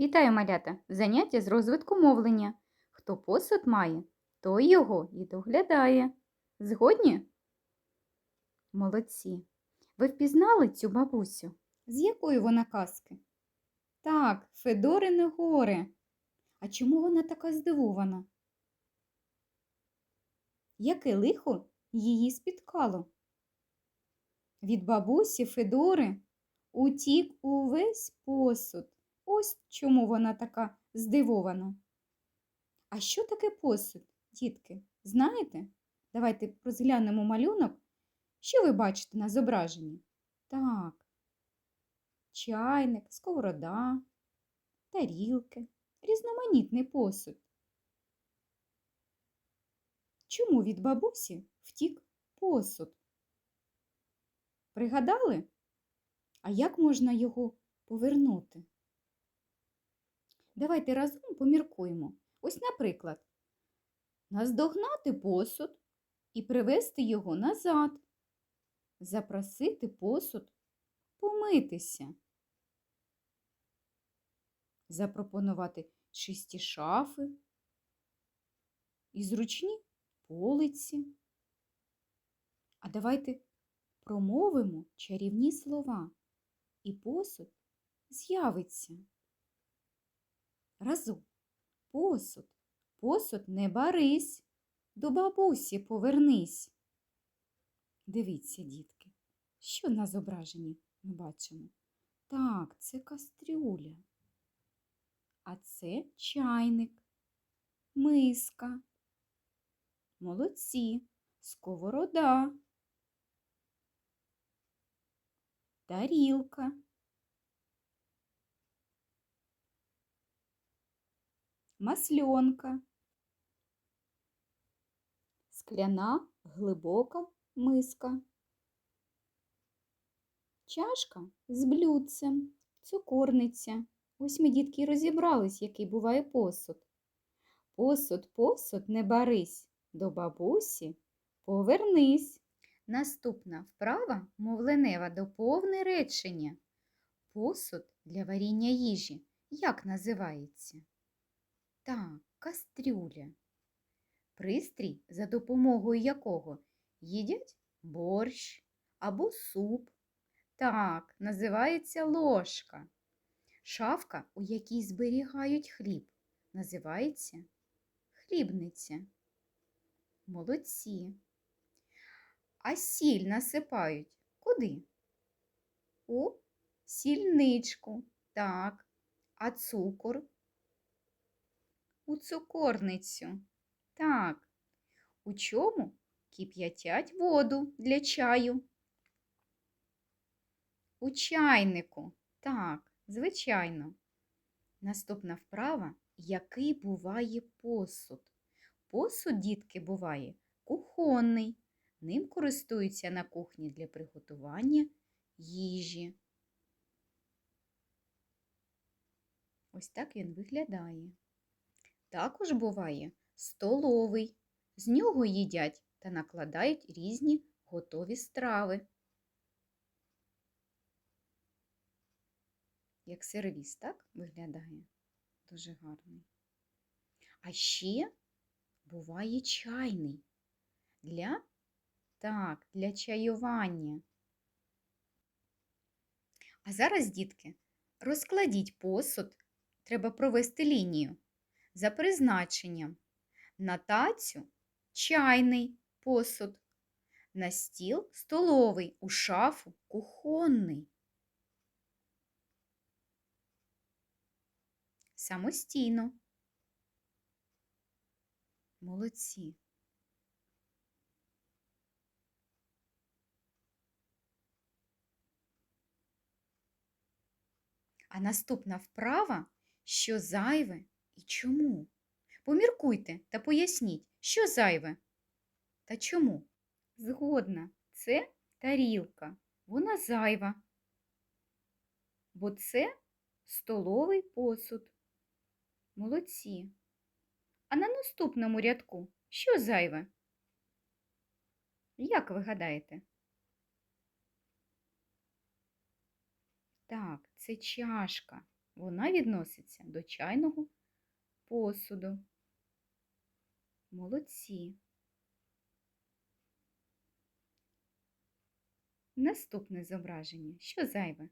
Вітаю, малята! Заняття з розвитку мовлення. Хто посуд має, той його і доглядає. Згодні? Молодці. Ви впізнали цю бабусю? З якої вона казки? Так, Федорине горе. А чому вона така здивована? Яке лихо її спіткало? Від бабусі Федори утік увесь посуд. Ось чому вона така здивована. А що таке посуд, дітки? Знаєте? Давайте розглянемо малюнок. Що ви бачите на зображенні? Так, чайник, сковорода, тарілки, різноманітний посуд. Чому від бабусі втік посуд? Пригадали? А як можна його повернути? Давайте разом поміркуємо. Ось, наприклад, наздогнати посуд і привести його назад, запросити посуд помитися, запропонувати чисті шафи і зручні полиці. А давайте промовимо чарівні слова, і посуд з'явиться. Разом. Посуд, посуд не барись, до бабусі повернись. Дивіться, дітки, що на зображенні ми бачимо? Так, це кастрюля, а це чайник, миска, молодці, сковорода, тарілка. Масльонка, скляна глибока миска, чашка з блюдцем, цукорниця. Ось ми, дітки, розібрались, який буває посуд. Посуд, посуд, не барись, до бабусі повернись. Наступна вправа мовленева доповне речення. Посуд для варіння їжі. Як називається? Так, кастрюля. Пристрій, за допомогою якого їдять борщ або суп. Так, називається ложка. Шафка, у якій зберігають хліб, називається хлібниця. Молодці. А сіль насипають куди? У сільничку. Так. А цукор? У цукорницю. Так. У чому кип'ятять воду для чаю? У чайнику. Так, звичайно. Наступна вправа, який буває посуд. Посуд, дітки, буває кухонний. Ним користуються на кухні для приготування їжі. Ось так він виглядає. Також буває столовий. З нього їдять та накладають різні готові страви. Як сервіс, так виглядає? Дуже гарний. А ще буває чайний для так, для чаювання. А зараз, дітки, розкладіть посуд, треба провести лінію за призначенням. На тацю чайний посуд, на стіл столовий, у шафу кухонний. Самостійно. Молодці. А наступна вправа, що зайве і чому? Поміркуйте та поясніть, що зайве та чому. Згодна, це тарілка, вона зайва, бо це столовий посуд. Молодці. А на наступному рядку що зайве? Як ви гадаєте? Так, це чашка. Вона відноситься до чайного посуду. Молодці. Наступне зображення. Що зайве?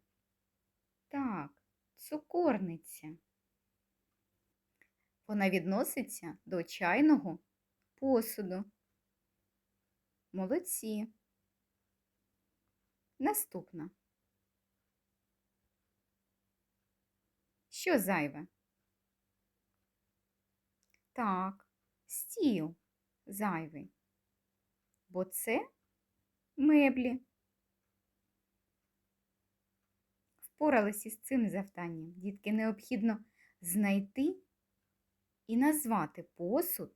Так, цукорниця. Вона відноситься до чайного посуду. Молодці. Наступна. Що зайве? Так, стіл зайвий. Бо це меблі. Впоралися з цим завданням. Дітки необхідно знайти і назвати посуд,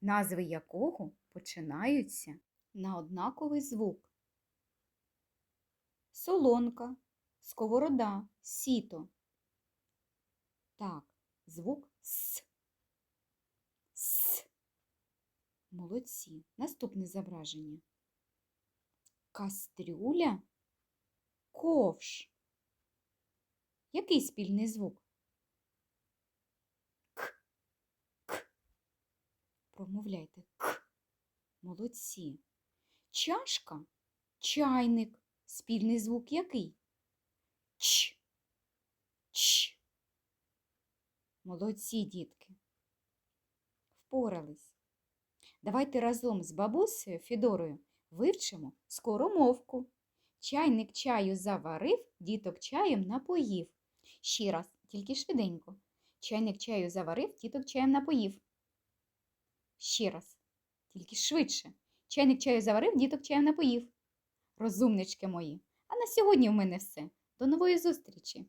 назви якого починаються на однаковий звук. Солонка, сковорода, сіто. Так, звук С. Молодці. Наступне зображення. Кастрюля, ковш. Який спільний звук? К. К. Промовляйте К. Молодці. Чашка, чайник. Спільний звук який? Ч. Ч. Молодці, дітки. Впорались. Давайте разом з бабусею Фідорою вивчимо скоромовку. Чайник чаю заварив, діток чаєм напоїв. Ще раз, тільки швиденько. Чайник чаю заварив, діток чаєм напоїв. Ще раз, тільки швидше. Чайник чаю заварив, діток чаєм напоїв. Розумнички мої. А на сьогодні в мене все. До нової зустрічі!